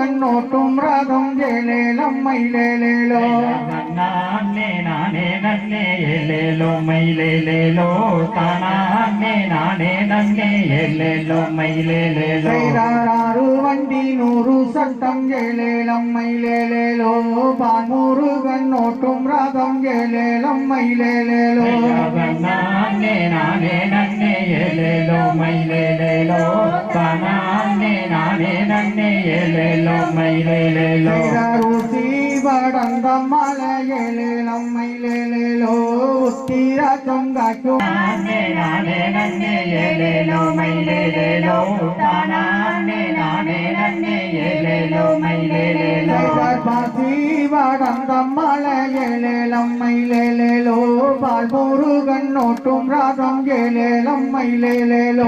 முருகன் ஓட்டும் ரதம் ஏலேலம் மயிலேலேலோ நானே நானே நன்னே எல்லேலோ மயிலேலேலோ தானே நானே நன்னே எல்லேலோ மயிலேலேலோ செய்தாராறு வண்டி நூறு சட்டம் ஏலேலம் மயிலேலேலோ பான் முருகன் ஓட்டும் ரதம் உத்திராச்சம் காக்கும். நானே நானே நன்னே எல்லேலோ மயிலேலேலோ தானே நானே நன்னே பாசி வடந்த மலையேலேலம் மயிலேலேலோ பால் முருகன் ஓட்டும் ரதம் ஏலேலம் மயிலேலேலோ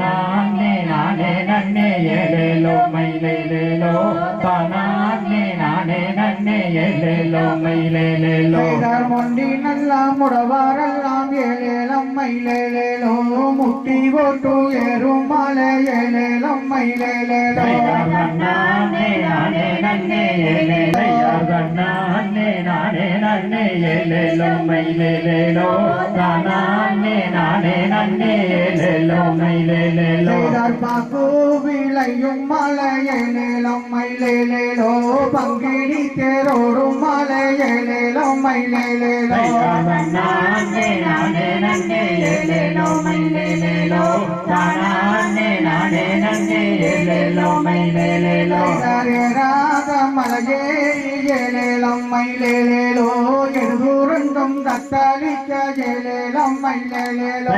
நானே நானே நன்னே எல்லேலோ மயிலேலேலோ தானே நானே நன்னே எல்லேலோ மயிலேலேலோ மொண்டி நல்லா முடவாரெல்லாம் ஏலேலம் மயிலேலேலோ முட்டி போட்டு ஏறும் மலை ஏலேலம் மயிலேலேலோ நானே நானே நன்னே விளையும் தேரோடும் மலையேலேலம் மயிலேலேலோ நானே நானே நன்னே எல்லேலோ மயிலேலேலோ தானே நானே நன்னே எல்லேலோ மயிலேலேலோ ராத மயிலேலேலோ எழுதுருண்டும் தத்தளிக்க ஏலேலம் மயிலேலேலோ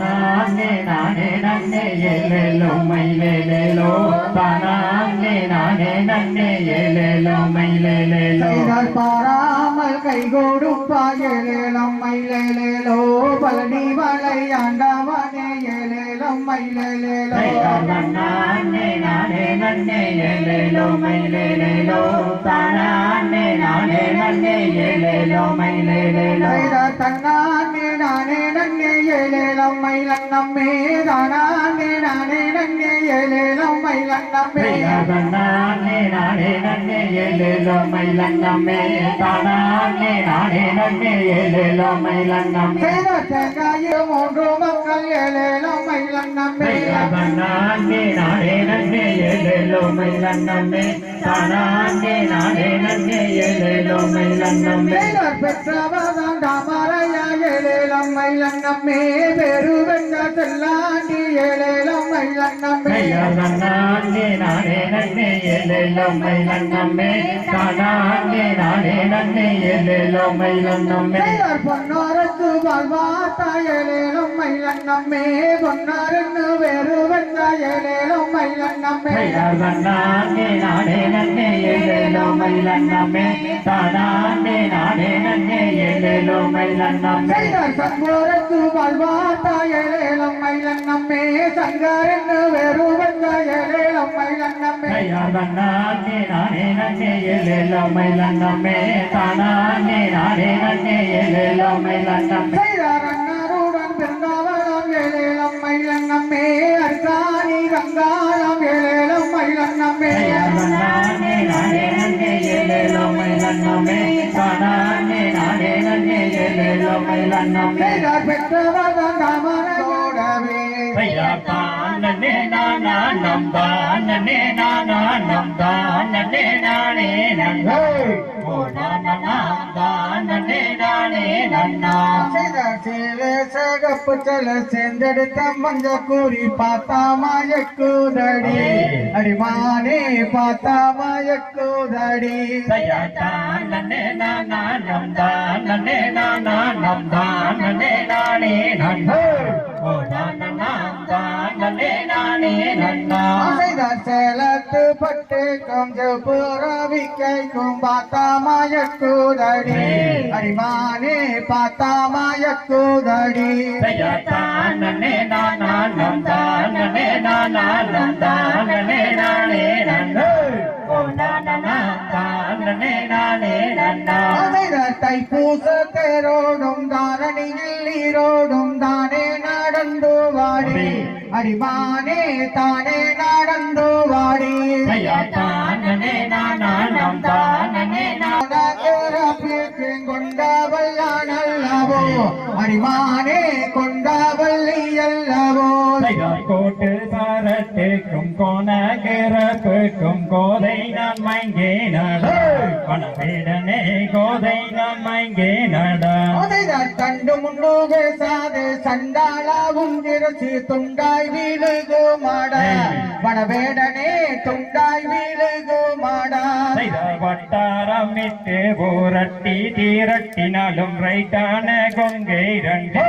நானே நானே நன்னே எல்லேலோ மயிலேலேலோ தானே நானே நன்னே எல்லேலோ மயிலேலேலோ செய்தால் பாராமல் கை கொடுப்பா ஏலேலம் மயிலேலேலோ பழனி வலை ஆண்டவனே ஏலேலம் மயிலேலேலோ நானே நானே நன்னே எல்லேலோ மயிலேலேலோ தானே நானே நன்னே எல்லேலோ மயிலேலேலோ செய்தார் தன்னானே நானே நன்னே ஏலேலம் மயிலன் நம்மே நானே நன்னே ஏலேலம் மயிலன் நம்மே நானே நன்னே எல்லேலோ மயிலன்னம்மே தானே நானே நன்னே எல்லேலோ மயிலன்னம்மே செய்தார் மூன்று மக்கள் ஏலேலம் மயிலன் நம்மே நானே நன்னே எல்லேலோ மயிலன்னம்மே தானே நானே நன்னே எல்லேலோ மயிலன்னம்மே பெற்றவதான் தாமரையா நம்மே பெருவெங்க செல்லாண்டி நம்மே நானே நானே நன்னே எல்லேலோ மயிலன்னம்மே தானே நானே நன்னே எல்லேலோ மயிலன்னம்மே பொன்னாரத்து வாழ்வாத்தா ஏலேலம் பொன்னாரன்னு வேறுவெங்க ஏலேலம் மயிலன் நானே நானே நன்னே தானே நானே நன்னே வாழ்வாத்தா ஏலேலம் மயிலன் நம்மே சங்கரன்னு வேறுவெங்க ஏலேலம் மயிலன் நம்மே நானே நானே நன்னே எல்லேலோ மயிலன்னம்மே தானே நானே நன்னே எல்லேலோ மயிலன்னம்மே செய்தாரண்ணருடன் பிறந்தவளம் ஏழேலம் மயிலன் நம்மே அர்காணி கங்காளம் ஏழேலம் மயிலன் நம்மே நானே நானே நன்னே எல்லேலோ மயிலன்னம்மே தானே நானே நானா நம் தானே நானா நம் தானே நானே நன்னா. ஓ நானா தானே நானே நன்னா. சேலே சேகப்பு செல சேர்ந்தெடுத்த மஞ்ச கூறி பார்த்தா மாயக்கூதடி. அடிமானே பார்த்தா மாயக்கூதடி. தானே நானா நம் தானே நானா நம் தானே நானே நன்னா. சேலத்து பட்டு கொஞ்சம் புறவி கைக்கும் பார்த்தா மாயக்கூதடி அடிமானே பார்த்தா மாயக்கூதடி ஐயா தானே நானா நம் தானே நானா நம் தானே நானே நன்னா. ஓ நானா தானே நானே நன்னா. செய்தார் தைப்பூச தேரோடும் தாரணியில் ஈரோடும் தானே நடந்து வாடி. அடிமானே தானே நடந்து வாடி. தானே நானானம் தானே கொண்டவல்லானல்லவோ அடிமானே கொண்டவல்லி அல்லவோ. கோட்டு சாரட்டுக்கும் கோதை நான் மங்கே நட பணவேடனே கோதை நான் மங்கே நட. அதைதான் கண்டு முன்னோக சாது சண்டாளாவும் இரசி துண்டாய் வீழுகு மாட. வடவேடனே துண்டாய் வீழுகு மாடா. வட்டாரம் விட்டு போரட்டி தீரட்டினாலும் ரைட்டான கொங்கை ரெண்டு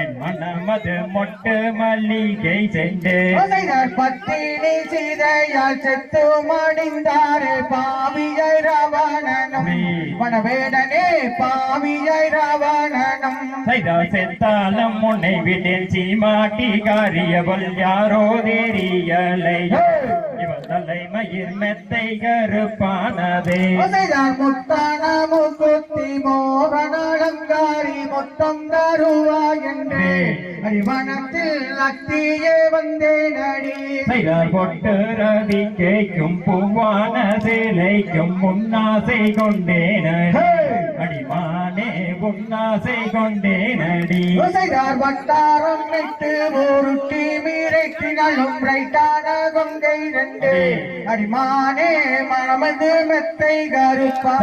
என் மனமது மொட்டு மல்லிகை சென்று பத்தினி சீதையால் செத்து மடிந்தாரே பாவியை ராவணனும். வடவேடனே பாவியை ராவணனும். சைதா செத்தாலும் முன்னை விட்டேன் சீமாட்டி காரியவள் யாரோ தெரியலை இவள் தலை மயிர் மெத்தை கருப்பானதே. முத்தான முக்குத்தி மோகன அலங்காரி மொத்தம் தருவா என்று அறிவனத்தில் அத்தியே வந்தேன் அடி. சைதார் பொட்டு ரதி கேக்கும் பூவான சேலைக்கும் முன்னாசை கொண்டேனடி அடிமானே உன்னாசை கொண்டேனடி உசைதார் வட்டாரம் விட்டு ஊருட்டி மீறட்டினாலும் ரைட்டான கொங்கை ரெண்டு. அடிமானே மனமது மெத்தை கருப்பா.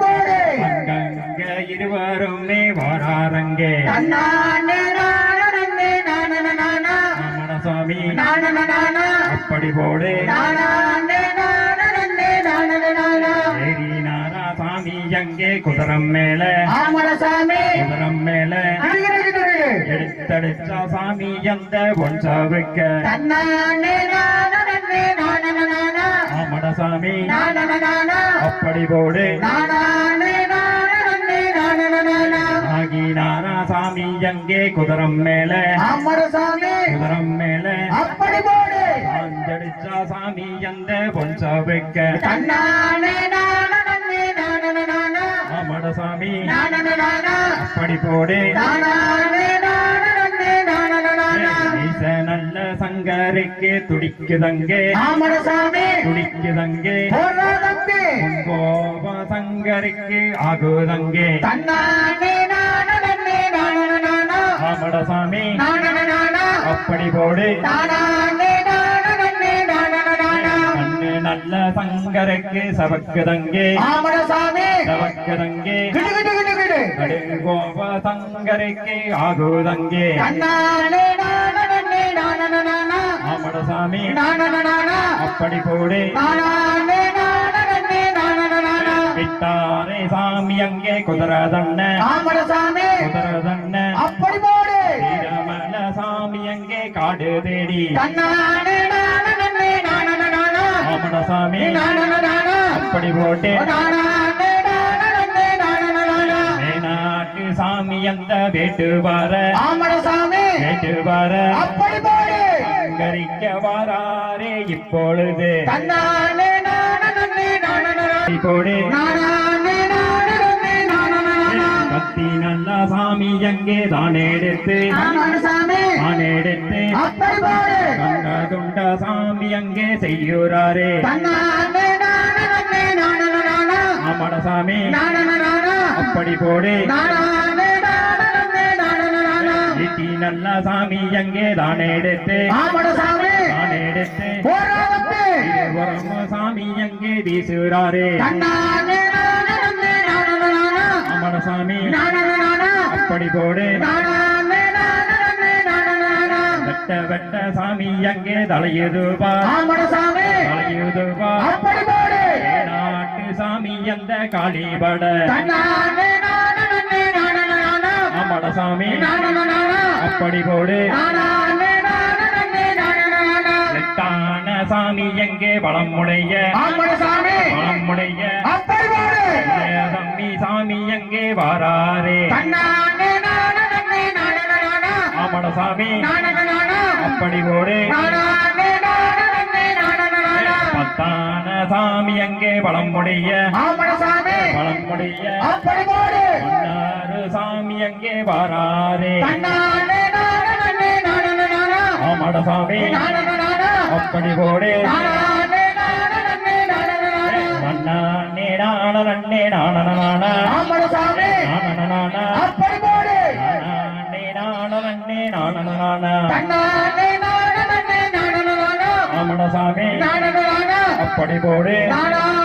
போடு அங்கங்க இருவருமே வாராரங்கே ராமணசாமி அப்படி போடு. நானே நானே நானே நானா ஏறினாரா சாமி அங்கே குதிரம் மேல. ஆமரசாமி. குதிரம் மேல. எடுத்தடிச்சா சாமி அந்த பொன்சாவுக்க நானா அப்படி போடு நானே நானே சாமி அங்கே குதிரம் மேல குதிரம் மேல அப்படி போடு ஆஞ்சடிச்சா சாமி நானா ராமணசாமி நானே நானா அப்படி போடு சங்கருக்கு துடிக்குதங்கே ஆமரசாமி துடிக்குதங்கே தம்பி கோப சங்கருக்கு ஆகுதங்கே ராமணசாமி அப்படி போடு நல்ல சங்கருக்கு சவக்குதங்கே ஆமரசாமி சவக்குதங்கே கிடு கிடு கிடு கிடு கடுகோப சங்கருக்கு ஆகுதங்கே நானே நானா அப்படி போடு விட்டாரே சாமி அங்கே குதிரதண்ண குதிரதண்ண அப்படி போடு வீரமல சாமி அங்கே காடு தேடி நானே நானா அப்படி போட்டு சாமி அந்த வேட்டு வர வேட்டு வர அப்படி போடு அங்கரிக்க வாராரே இப்பொழுது. நானே நானா கத்தி நல்ல சாமி அங்கே தான் எடுத்து. தான் எடுத்து. கண்ட துண்ட சாமி அங்கே செய்யுறாரே நானா அப்படி போடு. ஈட்டி நல்ல சாமி அங்கே தான் எடுத்து. தான் எடுத்து. சாமி ஆமடசாமி நானே நானா அப்படி போடு. வெட்ட வெட்ட சாமி அங்கே தலையுதுபா தலையுதுபா நாட்டு சாமி அந்த காளிபட நானே நானா அப்படி போடு. எட்டான சாமி எங்கே வளமுடைய வளமுடைய தம்மி சாமி எங்கே வாராரே? நானே நானா அப்படி போடு. பத்தான சாமி எங்கே வளமுடைய வளமுடைய சாமி எங்கே வாராரே நானே நானா அப்படி போடு நானே நானே நானே நானா நான நன்னே நான நான நான அப்படி போடு நானே நான நன்னே நான நான தன்னானே நானே நானே நானா ஆமடசாமி நானே நானா அப்படி போடு நானே